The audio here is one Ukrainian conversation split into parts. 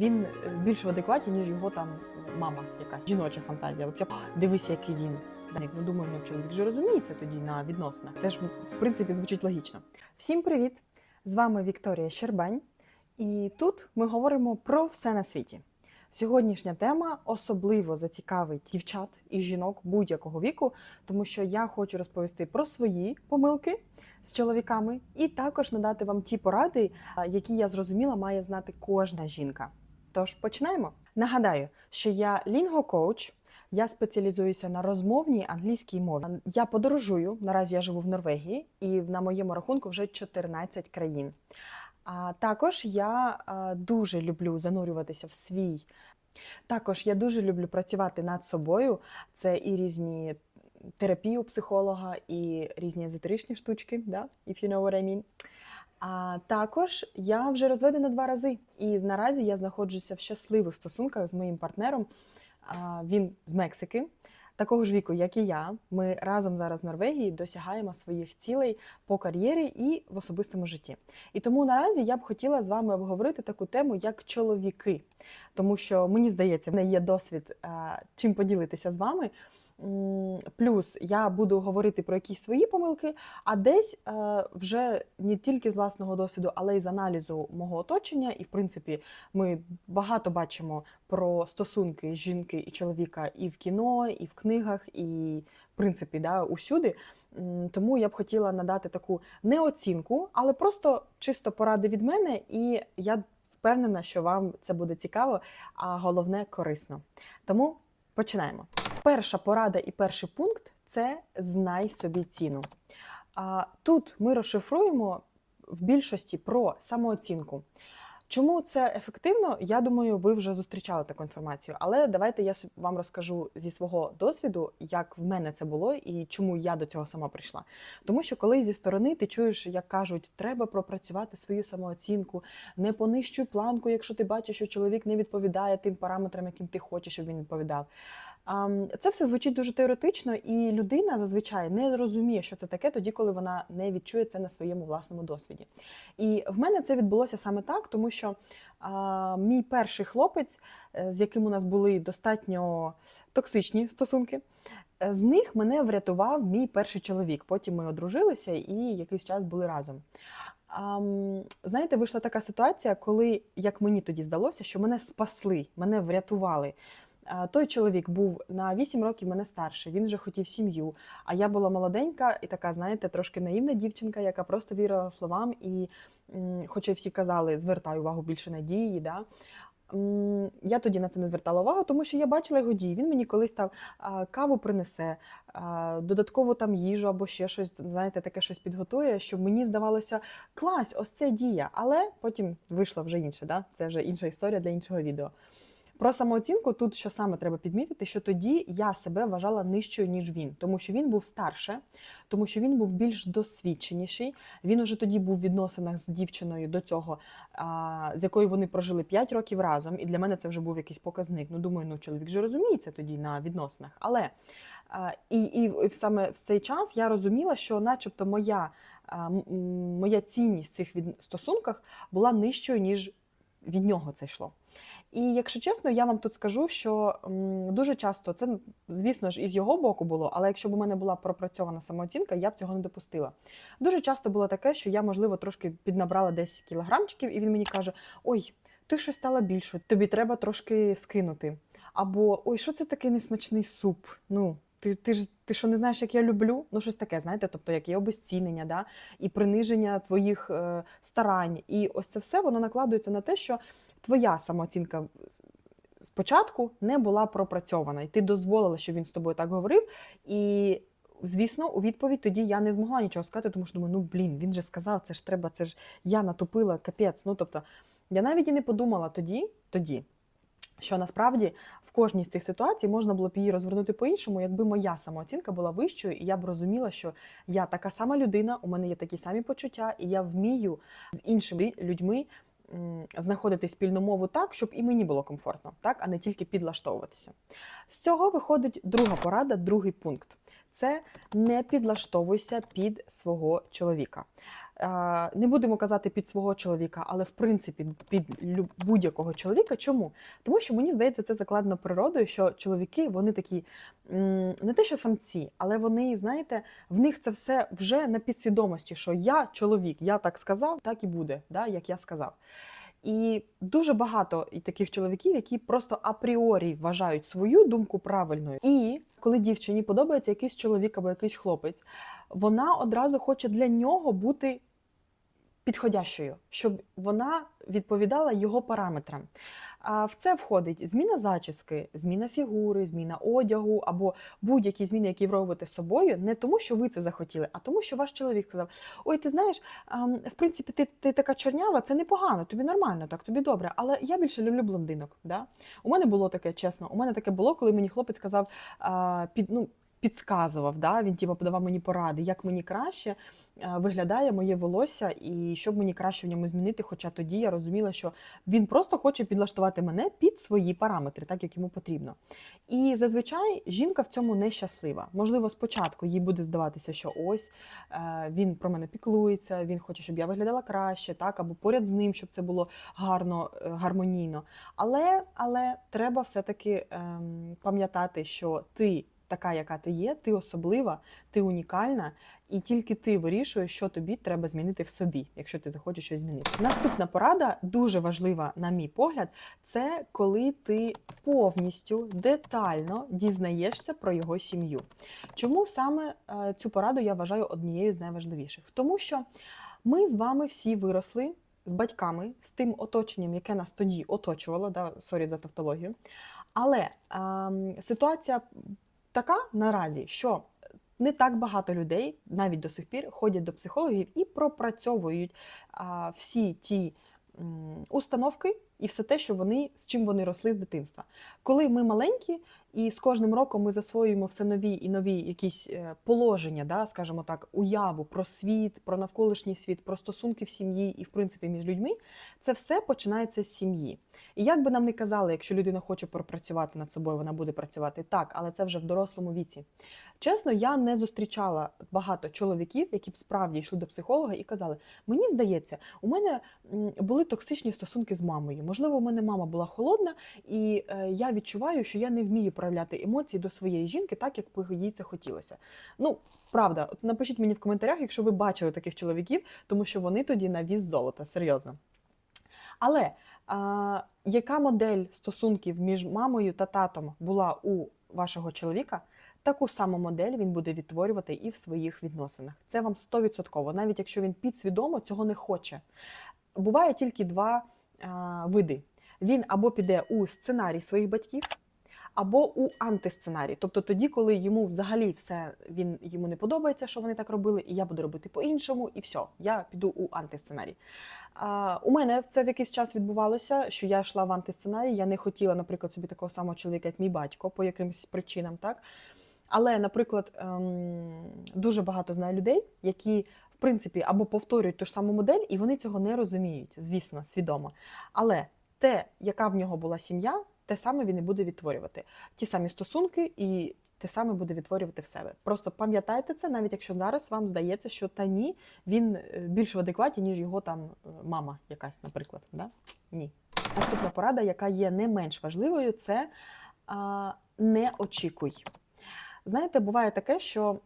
він е, більш в адекваті, ніж його там мама, якась жіноча фантазія. От я дивися, який він. Даник, Ну думаю, ну чоловік же розуміється тоді на відносинах. Це ж в принципі звучить логічно. Всім привіт! З вами Вікторія Щербань, і тут ми говоримо про все на світі. Сьогоднішня тема особливо зацікавить дівчат і жінок будь-якого віку, тому що я хочу розповісти про свої помилки з чоловіками, і також надати вам ті поради, які я зрозуміла, має знати кожна жінка. Тож починаємо. Нагадаю, що я лінго-коуч. Я спеціалізуюся на розмовній англійській мові. Я подорожую. Наразі я живу в Норвегії, і на моєму рахунку вже 14 країн. А також я дуже люблю занурюватися в свій. Також я дуже люблю працювати над собою. Це і різні терапії у психолога, і різні езотеричні штучки, да? if you know what I mean. А також я вже розведена два рази, і наразі я знаходжуся в щасливих стосунках з моїм партнером. Він з Мексики, такого ж віку, як і я. Ми разом зараз в Норвегії досягаємо своїх цілей по кар'єрі і в особистому житті. І тому наразі я б хотіла з вами обговорити таку тему, як чоловіки, тому що мені здається, в мене є досвід чим поділитися з вами. Плюс я буду говорити про якісь свої помилки, а десь е, вже не тільки з власного досвіду, але й з аналізу мого оточення. І, в принципі, ми багато бачимо про стосунки жінки і чоловіка і в кіно, і в книгах, і в принципі, да, усюди. Тому я б хотіла надати таку не оцінку, але просто чисто поради від мене, і я впевнена, що вам це буде цікаво, а головне корисно. Тому починаємо. Перша порада і перший пункт це знай собі ціну. А тут ми розшифруємо в більшості про самооцінку. Чому це ефективно? Я думаю, ви вже зустрічали таку інформацію. Але давайте я вам розкажу зі свого досвіду, як в мене це було і чому я до цього сама прийшла. Тому що коли зі сторони ти чуєш, як кажуть, треба пропрацювати свою самооцінку, не понищуй планку, якщо ти бачиш, що чоловік не відповідає тим параметрам, яким ти хочеш, щоб він відповідав. Це все звучить дуже теоретично, і людина зазвичай не розуміє, що це таке, тоді, коли вона не відчує це на своєму власному досвіді. І в мене це відбулося саме так, тому що а, мій перший хлопець, е, з яким у нас були достатньо токсичні стосунки, е, з них мене врятував мій перший чоловік. Потім ми одружилися і якийсь час були разом. Ам, знаєте, вийшла така ситуація, коли, як мені тоді здалося, що мене спасли, мене врятували. Той чоловік був на 8 років мене старший, він вже хотів сім'ю. А я була молоденька і така, знаєте, трошки наївна дівчинка, яка просто вірила словам. І, м, хоча всі казали, звертай увагу більше на дії. Да? Я тоді на це не звертала увагу, тому що я бачила його дії. Він мені колись там каву принесе, додатково там їжу або ще щось, знаєте, таке щось підготує, щоб мені здавалося, клас, ось це дія. Але потім вийшло вже інше, да? це вже інша історія для іншого відео. Про самооцінку тут що саме треба підмітити, що тоді я себе вважала нижчою, ніж він, тому що він був старше, тому що він був більш досвідченіший. Він уже тоді був в відносинах з дівчиною до цього, з якою вони прожили 5 років разом. І для мене це вже був якийсь показник. Ну, думаю, ну чоловік же розуміється тоді на відносинах. Але і, і, саме в цей час я розуміла, що, начебто, моя, моя цінність в цих стосунках була нижчою, ніж від нього це йшло. І якщо чесно, я вам тут скажу, що дуже часто це, звісно ж, із його боку було, але якщо б у мене була пропрацьована самооцінка, я б цього не допустила. Дуже часто було таке, що я, можливо, трошки піднабрала десь кілограмчиків, і він мені каже: Ой, ти щось стала більшою, тобі треба трошки скинути. Або ой, що це такий несмачний суп? Ну. Ти, ти ж ти що не знаєш, як я люблю? Ну, щось таке, знаєте, тобто як є обезцінення, да? і приниження твоїх е, старань. І ось це все воно накладується на те, що твоя самооцінка спочатку не була пропрацьована, і ти дозволила, що він з тобою так говорив. І, звісно, у відповідь тоді я не змогла нічого сказати, тому що думаю, ну блін, він же сказав, це ж треба, це ж я натупила, капець. Ну тобто, я навіть і не подумала тоді, тоді. Що насправді в кожній з цих ситуацій можна було б її розвернути по-іншому, якби моя самооцінка була вищою, і я б розуміла, що я така сама людина, у мене є такі самі почуття, і я вмію з іншими людьми знаходити спільну мову так, щоб і мені було комфортно, так, а не тільки підлаштовуватися. З цього виходить друга порада, другий пункт. Це не підлаштовуйся під свого чоловіка. Не будемо казати під свого чоловіка, але в принципі під будь-якого чоловіка. Чому? Тому що мені здається, це закладено природою, що чоловіки вони такі не те, що самці, але вони, знаєте, в них це все вже на підсвідомості, що я чоловік, я так сказав, так і буде, да, як я сказав. І дуже багато і таких чоловіків, які просто апріорі вважають свою думку правильною. І коли дівчині подобається якийсь чоловік або якийсь хлопець, вона одразу хоче для нього бути підходящою, щоб вона відповідала його параметрам. А в це входить зміна зачіски, зміна фігури, зміна одягу або будь-які зміни, які ви робите з собою, не тому, що ви це захотіли, а тому, що ваш чоловік сказав: Ой, ти знаєш, в принципі, ти, ти така чорнява, це непогано, тобі нормально, так тобі добре. Але я більше люблю блондинок. Да? У мене було таке, чесно. У мене таке було, коли мені хлопець сказав, під, ну, підказував, да? він типу, подавав мені поради, як мені краще виглядає моє волосся і щоб мені краще в ньому змінити. Хоча тоді я розуміла, що він просто хоче підлаштувати мене під свої параметри, так як йому потрібно. І зазвичай жінка в цьому не щаслива. Можливо, спочатку їй буде здаватися, що ось е, він про мене піклується, він хоче, щоб я виглядала краще, так або поряд з ним, щоб це було гарно, е, гармонійно. Але, але треба все-таки ем, пам'ятати, що ти. Така, яка ти є, ти особлива, ти унікальна, і тільки ти вирішуєш, що тобі треба змінити в собі, якщо ти захочеш щось змінити. Наступна порада, дуже важлива, на мій погляд, це коли ти повністю детально дізнаєшся про його сім'ю. Чому саме е, цю пораду я вважаю однією з найважливіших? Тому що ми з вами всі виросли з батьками, з тим оточенням, яке нас тоді оточувало, да, сорі за тавтологію. Але ем, ситуація така наразі, що не так багато людей навіть до сих пір ходять до психологів і пропрацьовують а, всі ті установки і все те, що вони з чим вони росли з дитинства. Коли ми маленькі, і з кожним роком ми засвоюємо все нові і нові якісь е, положення, да, скажімо так, уяву про світ, про навколишній світ, про стосунки в сім'ї і в принципі між людьми, це все починається з сім'ї. І як би нам не казали, якщо людина хоче пропрацювати над собою, вона буде працювати так, але це вже в дорослому віці. Чесно, я не зустрічала багато чоловіків, які б справді йшли до психолога і казали: мені здається, у мене були токсичні стосунки з мамою. Можливо, у мене мама була холодна, і е, я відчуваю, що я не вмію проявляти емоції до своєї жінки, так як би їй це хотілося. Ну, правда, напишіть мені в коментарях, якщо ви бачили таких чоловіків, тому що вони тоді на віз золота, серйозно. Але а, яка модель стосунків між мамою та татом була у вашого чоловіка? Таку саму модель він буде відтворювати і в своїх відносинах. Це вам 100%, навіть якщо він підсвідомо цього не хоче. Буває тільки два а, види: він або піде у сценарій своїх батьків, або у антисценарій. Тобто тоді, коли йому взагалі все він йому не подобається, що вони так робили, і я буду робити по-іншому, і все, я піду у антисценарій. А, у мене це в якийсь час відбувалося, що я йшла в антисценарій. Я не хотіла, наприклад, собі такого самого чоловіка, як мій батько, по якимось причинам, так. Але, наприклад, ем, дуже багато знаю людей, які в принципі або повторюють ту ж саму модель, і вони цього не розуміють, звісно, свідомо. Але те, яка в нього була сім'я, те саме він і буде відтворювати. Ті самі стосунки і те саме буде відтворювати в себе. Просто пам'ятайте це, навіть якщо зараз вам здається, що та ні, він е, більш в адекваті, ніж його там е, мама якась, наприклад. Да? Ні. Наступна порада, яка є не менш важливою, це а, не очікуй. Знаєте, буває таке, що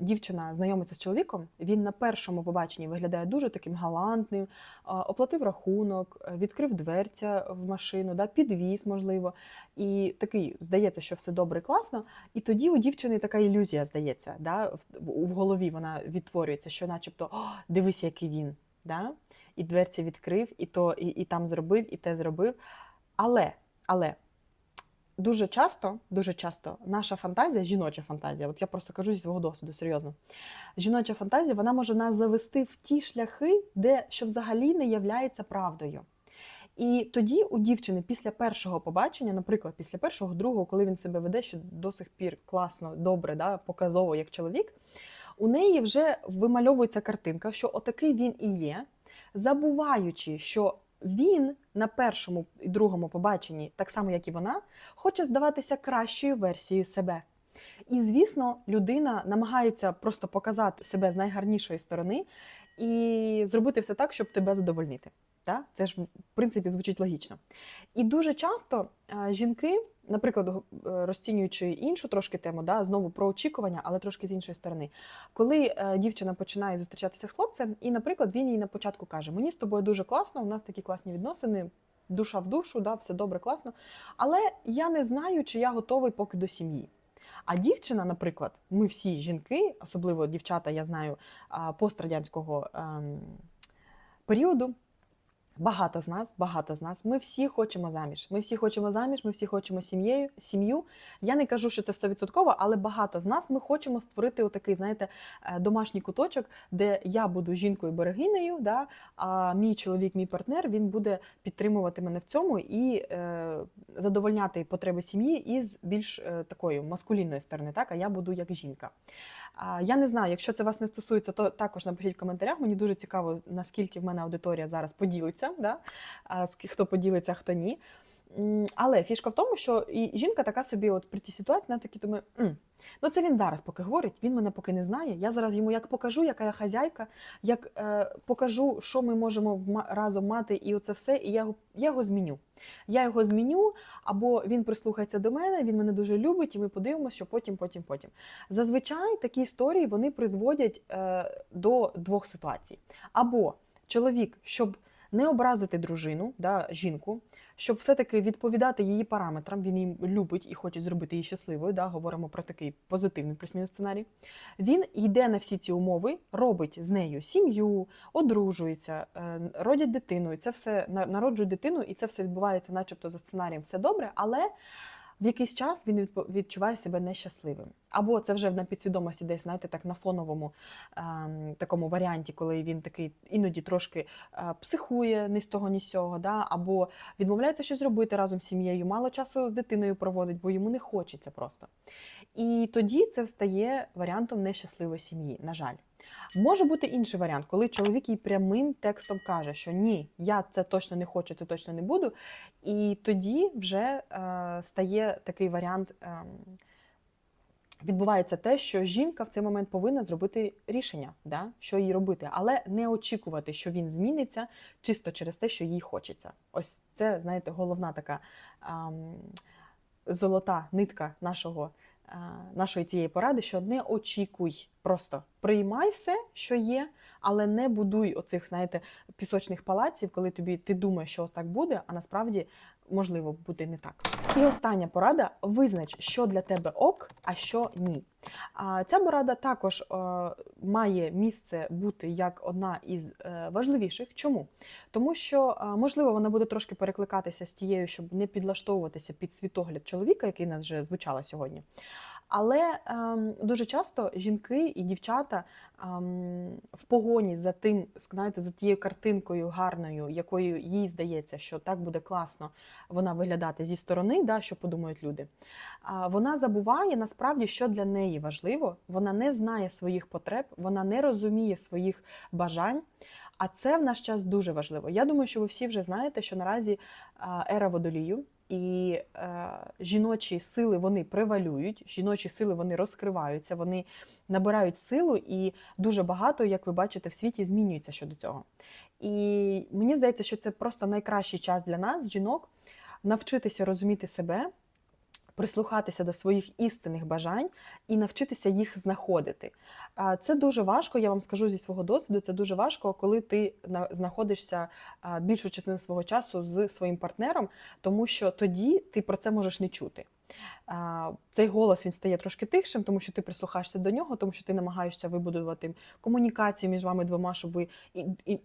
дівчина знайомиться з чоловіком, він на першому побаченні виглядає дуже таким галантним, оплатив рахунок, е, відкрив дверця в машину, да, підвіз, можливо. І такий здається, що все добре, класно. І тоді у дівчини така ілюзія здається, да, в голові вона відтворюється, що, начебто, О, дивись, який він. Да? І дверці відкрив, і то, і, і там зробив, і те зробив. Але, але дуже часто, дуже часто наша фантазія, жіноча фантазія, от я просто кажу зі свого досвіду, серйозно. Жіноча фантазія вона може нас завести в ті шляхи, де що взагалі не являється правдою. І тоді у дівчини після першого побачення, наприклад, після першого, другого, коли він себе веде, що до сих пір класно, добре, да, показово як чоловік, у неї вже вимальовується картинка, що отакий він і є, забуваючи, що він на першому і другому побаченні, так само як і вона, хоче здаватися кращою версією себе. І звісно, людина намагається просто показати себе з найгарнішої сторони. І зробити все так, щоб тебе задовольнити. Так? Це ж в принципі звучить логічно. І дуже часто е, жінки, наприклад, е, розцінюючи іншу трошки тему, да, знову про очікування, але трошки з іншої сторони. Коли е, дівчина починає зустрічатися з хлопцем, і, наприклад, він їй на початку каже: Мені з тобою дуже класно, у нас такі класні відносини, душа в душу, да, все добре, класно. Але я не знаю, чи я готовий поки до сім'ї. А дівчина, наприклад, ми всі жінки, особливо дівчата, я знаю, пострадянського ем, періоду. Багато з нас, багато з нас. Ми всі хочемо заміж. Ми всі хочемо заміж, ми всі хочемо сім'єю, сім'ю. Я не кажу, що це стовідсотково, але багато з нас ми хочемо створити отакий, знаєте, е, домашній куточок, де я буду жінкою берегинею, да, а мій чоловік, мій партнер, він буде підтримувати мене в цьому і е, задовольняти потреби сім'ї із більш е, такої маскулінної сторони, так, а я буду як жінка. Я не знаю, якщо це вас не стосується, то також напишіть в коментарях. Мені дуже цікаво, наскільки в мене аудиторія зараз поділиться, да? хто поділиться, хто ні. Але фішка в тому, що і жінка така собі, от при тій ситуації, вона такі думає, «М, ну це він зараз поки говорить, він мене поки не знає. Я зараз йому як покажу, яка я хазяйка, як е, покажу, що ми можемо разом мати, і оце все, і я його, я його зміню. Я його зміню, або він прислухається до мене, він мене дуже любить, і ми подивимося, що потім, потім, потім. Зазвичай такі історії вони призводять е, до двох ситуацій. Або чоловік, щоб не образити дружину, да, жінку, щоб все-таки відповідати її параметрам, він її любить і хоче зробити її щасливою. Да, говоримо про такий позитивний плюс-мінус сценарій. Він йде на всі ці умови, робить з нею сім'ю, одружується, е, родять дитину, і це все народжує дитину, і це все відбувається, начебто, за сценарієм, все добре, але в якийсь час він відчуває себе нещасливим. Або це вже на підсвідомості, десь знаєте, так на фоновому ем, такому варіанті, коли він такий іноді трошки е, психує ні з того, ні з сього, да? або відмовляється щось робити разом з сім'єю, мало часу з дитиною проводить, бо йому не хочеться просто. І тоді це стає варіантом нещасливої сім'ї, на жаль. Може бути інший варіант, коли чоловік їй прямим текстом каже, що ні, я це точно не хочу, це точно не буду. І тоді вже е, стає такий варіант. ем, Відбувається те, що жінка в цей момент повинна зробити рішення, да, що їй робити, але не очікувати, що він зміниться чисто через те, що їй хочеться. Ось це, знаєте, головна така ем, золота нитка нашого, е, нашої цієї поради, що не очікуй, просто приймай все, що є, але не будуй оцих, знаєте, пісочних палаців, коли тобі ти думаєш, що так буде, а насправді можливо буде не так. І остання порада: визнач, що для тебе ок, а що ні. А ця порада також е, має місце бути як одна із е, важливіших. Чому? Тому що е, можливо вона буде трошки перекликатися з тією, щоб не підлаштовуватися під світогляд чоловіка, який нас вже звучало сьогодні. Але ем, дуже часто жінки і дівчата ем, в погоні за тим, знаєте, за тією картинкою гарною, якою їй здається, що так буде класно вона виглядати зі сторони, да, що подумають люди. А, вона забуває насправді, що для неї важливо. Вона не знає своїх потреб, вона не розуміє своїх бажань. А це в наш час дуже важливо. Я думаю, що ви всі вже знаєте, що наразі ера водолію. І е, жіночі сили вони превалюють, жіночі сили вони розкриваються, вони набирають силу, і дуже багато, як ви бачите, в світі змінюється щодо цього. І мені здається, що це просто найкращий час для нас, жінок, навчитися розуміти себе, прислухатися до своїх істинних бажань і навчитися їх знаходити. Це дуже важко, я вам скажу зі свого досвіду. Це дуже важко, коли ти знаходишся більшу частину свого часу з своїм партнером, тому що тоді ти про це можеш не чути. Цей голос він стає трошки тихшим, тому що ти прислухаєшся до нього, тому що ти намагаєшся вибудувати комунікацію між вами двома, щоб ви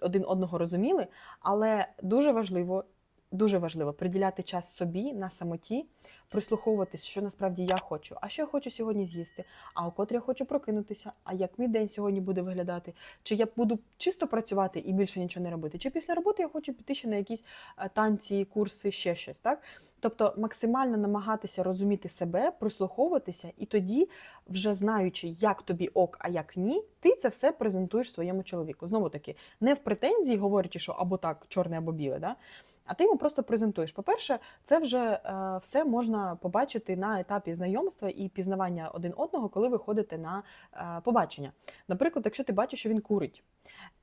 один одного розуміли. Але дуже важливо, дуже важливо приділяти час собі на самоті, прислуховуватись, що насправді я хочу. А що я хочу сьогодні з'їсти? А у котрі я хочу прокинутися? А як мій день сьогодні буде виглядати? Чи я буду чисто працювати і більше нічого не робити? Чи після роботи я хочу піти ще на якісь е, танці, курси, ще щось, так? Тобто максимально намагатися розуміти себе, прислуховуватися, і тоді, вже знаючи, як тобі ок, а як ні, ти це все презентуєш своєму чоловіку. Знову таки, не в претензії, говорячи, що або так, чорне, або біле, да? А ти йому просто презентуєш. По-перше, це вже е, все можна побачити на етапі знайомства і пізнавання один одного, коли ви ходите на е, побачення. Наприклад, якщо ти бачиш, що він курить.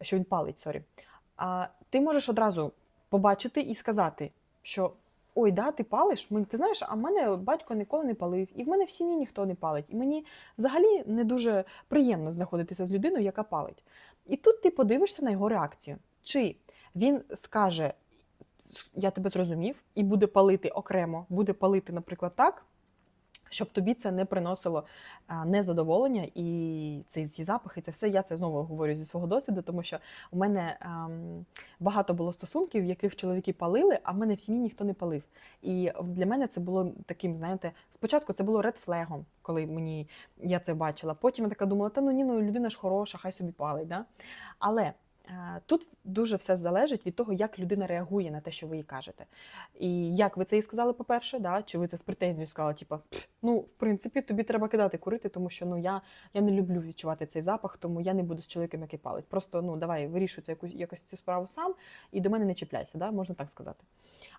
що він палить, сорі. Ти можеш одразу побачити і сказати, що ой, да, ти палиш. Ти знаєш, а в мене батько ніколи не палив, і в мене в сім'ї ніхто не палить. І мені взагалі не дуже приємно знаходитися з людиною, яка палить. І тут ти подивишся на його реакцію. Чи він скаже, я тебе зрозумів, і буде палити окремо, буде палити, наприклад, так, щоб тобі це не приносило незадоволення і ці, ці запахи, це все. Я це знову говорю зі свого досвіду, тому що у мене ем, багато було стосунків, в яких чоловіки палили, а в мене в сім'ї ніхто не палив. І для мене це було таким, знаєте, спочатку це було редфлегом, коли мені я це бачила. Потім я така думала, та ну ні, ну людина ж хороша, хай собі палить. Да? Але е, тут дуже все залежить від того, як людина реагує на те, що ви їй кажете. І як ви це їй сказали, по-перше, да? чи ви це з претензією сказали, типу, ну, в принципі, тобі треба кидати курити, тому що ну, я, я не люблю відчувати цей запах, тому я не буду з чоловіком, який палить. Просто ну, давай вирішуй це якусь, якось цю справу сам і до мене не чіпляйся, да? можна так сказати.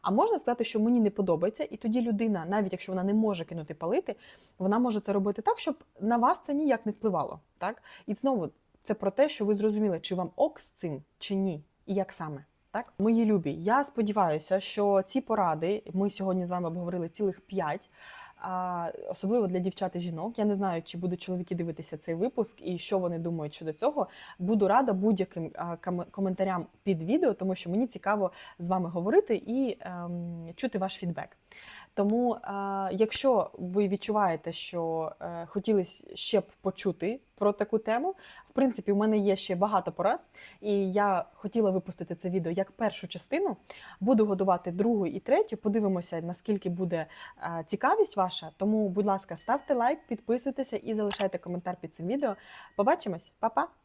А можна сказати, що мені не подобається, і тоді людина, навіть якщо вона не може кинути палити, вона може це робити так, щоб на вас це ніяк не впливало. Так? І знову це про те, що ви зрозуміли, чи вам ок з цим, чи ні, і як саме. Так, мої любі, я сподіваюся, що ці поради ми сьогодні з вами обговорили цілих п'ять. А особливо для дівчат і жінок. Я не знаю, чи будуть чоловіки дивитися цей випуск і що вони думають щодо цього. Буду рада будь-яким коментарям під відео, тому що мені цікаво з вами говорити і ем, чути ваш фідбек. Тому, е, якщо ви відчуваєте, що е, хотілося ще б почути про таку тему, в принципі, у мене є ще багато порад, і я хотіла випустити це відео як першу частину. Буду годувати другу і третю. Подивимося, наскільки буде е, цікавість ваша. Тому, будь ласка, ставте лайк, підписуйтеся і залишайте коментар під цим відео. Побачимось, Па-па!